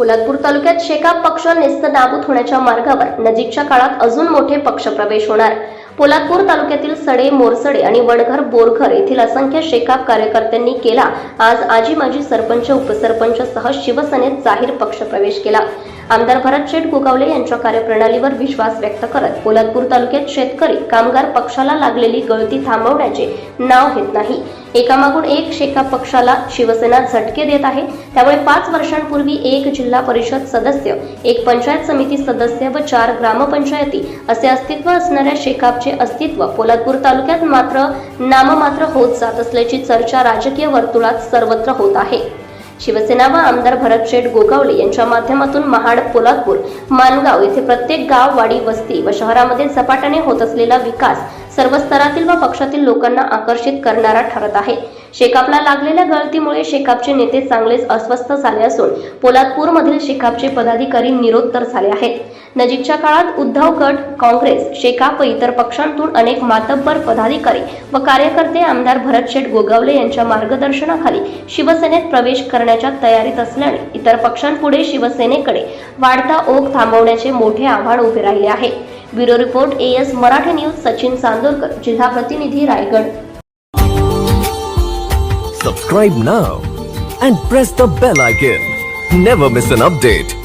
पोलादपूर तालुक्यात शेकाप पक्ष नेस्त नाबूद होण्याच्या मार्गावर नजीकच्या काळात अजून मोठे पक्षप्रवेश होणार. पोलादपूर तालुक्यातील सडे मोरसडे आणि वडघर बोरघर येथील असंख्य शेकाप कार्यकर्त्यांनी केला. आज आजी माजी सरपंच उपसरपंच सह शिवसेनेत जाहीर पक्षप्रवेश केला. आमदार भरत शेठ गोगावले यांच्या कार्यप्रणालीवर विश्वास व्यक्त करत पोलादपूर तालुक्यात शेतकरी कामगार पक्षाला लागलेली गळती थांबवण्याचे नाव घेत नाही. एकामागून एक शेका पक्षाला शिवसेना झटके देत आहे. त्यामुळे पाच वर्षांपूर्वी एक जिल्हा परिषद सदस्य एक पंचायत समिती सदस्य व चार ग्रामपंचायती असे अस्तित्व असणाऱ्या शेकापचे अस्तित्व पोलादपूर तालुक्यात मात्र नाममात्र होत जात असल्याची चर्चा राजकीय वर्तुळात सर्वत्र होत आहे. शिवसेना व आमदार भरत शेठ गोगावले यांच्या माध्यमातून महाड पोलादपूर मानगाव येथे प्रत्येक गाव वाडी वस्ती व शहरामध्ये झपाट्याने होत असलेला विकास सर्व स्तरातील व पक्षातील लोकांना आकर्षित करणारा ठरत आहे. शेकापला लागलेल्या गळतीमुळे शेकापचे नेते चांगलेच अस्वस्थ झाले असून पोलादपूरमधील शेकापचे पदाधिकारी निरोत्तर झाले आहेत. नजीकच्या काळात उद्धव गट काँग्रेस शेकाप व इतर पक्षांतून अनेक मातब्बर पदाधिकारी व कार्यकर्ते आमदार भरत शेठ गोगावले यांच्या मार्गदर्शनाखाली शिवसेनेत प्रवेश करण्याच्या तयारीत असल्याने इतर पक्षांपुढे शिवसेनेकडे वाढता ओघ थांबवण्याचे मोठे आव्हान उभे राहिले आहे. Bureau report A S Marathi news Sachin Chandorkar जिल्हा प्रतिनिधी Raigad Subscribe now and press the bell icon. Never miss an update.